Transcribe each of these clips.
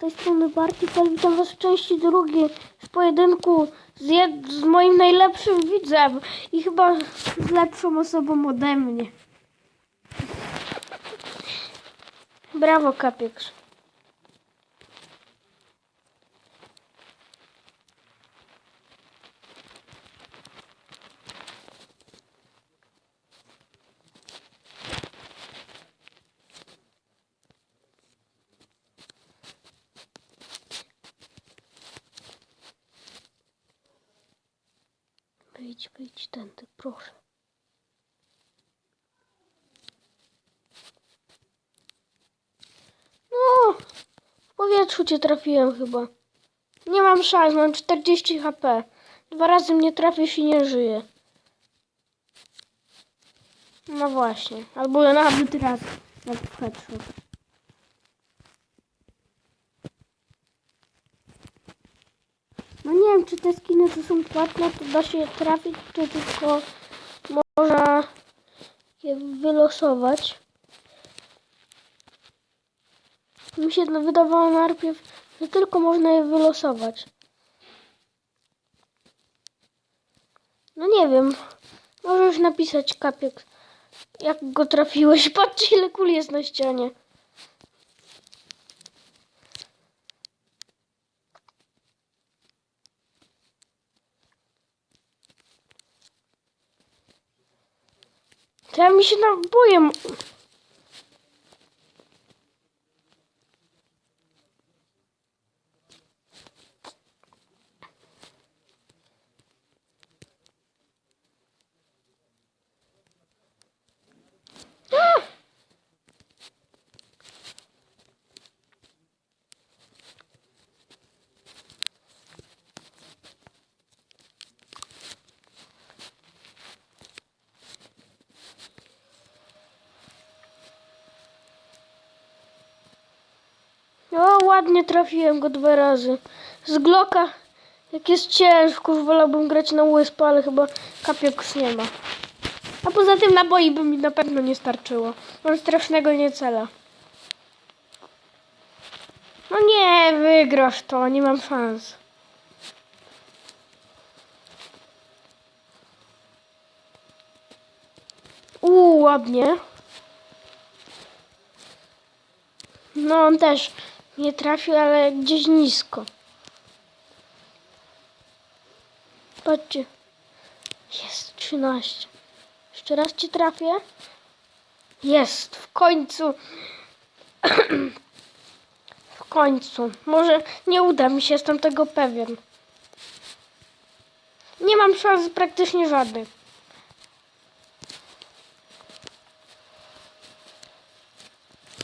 tej strony Bartikal, witam was w części drugiej z pojedynku z, jed- z moim najlepszym widzem i chyba z lepszą osobą ode mnie. Brawo, Kapieks. Wyjdź, wyjdź tędy, proszę. No, w powietrzu cię trafiłem chyba. Nie mam szans, mam 40 HP. Dwa razy mnie trafisz i nie żyję. No właśnie, albo nawet raz, jak w headshot. No nie wiem, czy te skiny to są płatne, to da się trafić, czy tylko można je wylosować. Mi się wydawało najpierw, że tylko można je wylosować. No nie wiem. Możesz napisać kapiek, jak go trafiłeś. Patrzcie, ile kul jest na ścianie. To ja mi się ładnie trafiłem go dwa razy. Z Glocka, jak jest ciężko, wolałbym grać na USP, ale chyba kapiek już nie ma. A poza tym naboi by mi na pewno nie starczyło. Mam strasznego niecela. No nie, wygrasz to, nie mam szans. Uuu, ładnie. No on też nie trafił, ale gdzieś nisko. Patrzcie. Jest 13. Jeszcze raz ci trafię. Jest, w końcu. w końcu. Może nie uda mi się, jestem tego pewien. Nie mam szans praktycznie żadnych.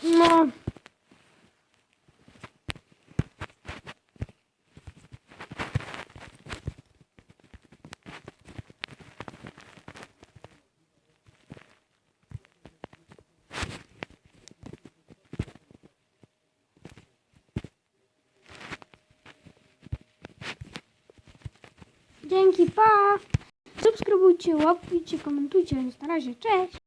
No. Dzięki, pa! Subskrybujcie, łapkujcie, komentujcie, więc na razie, cześć!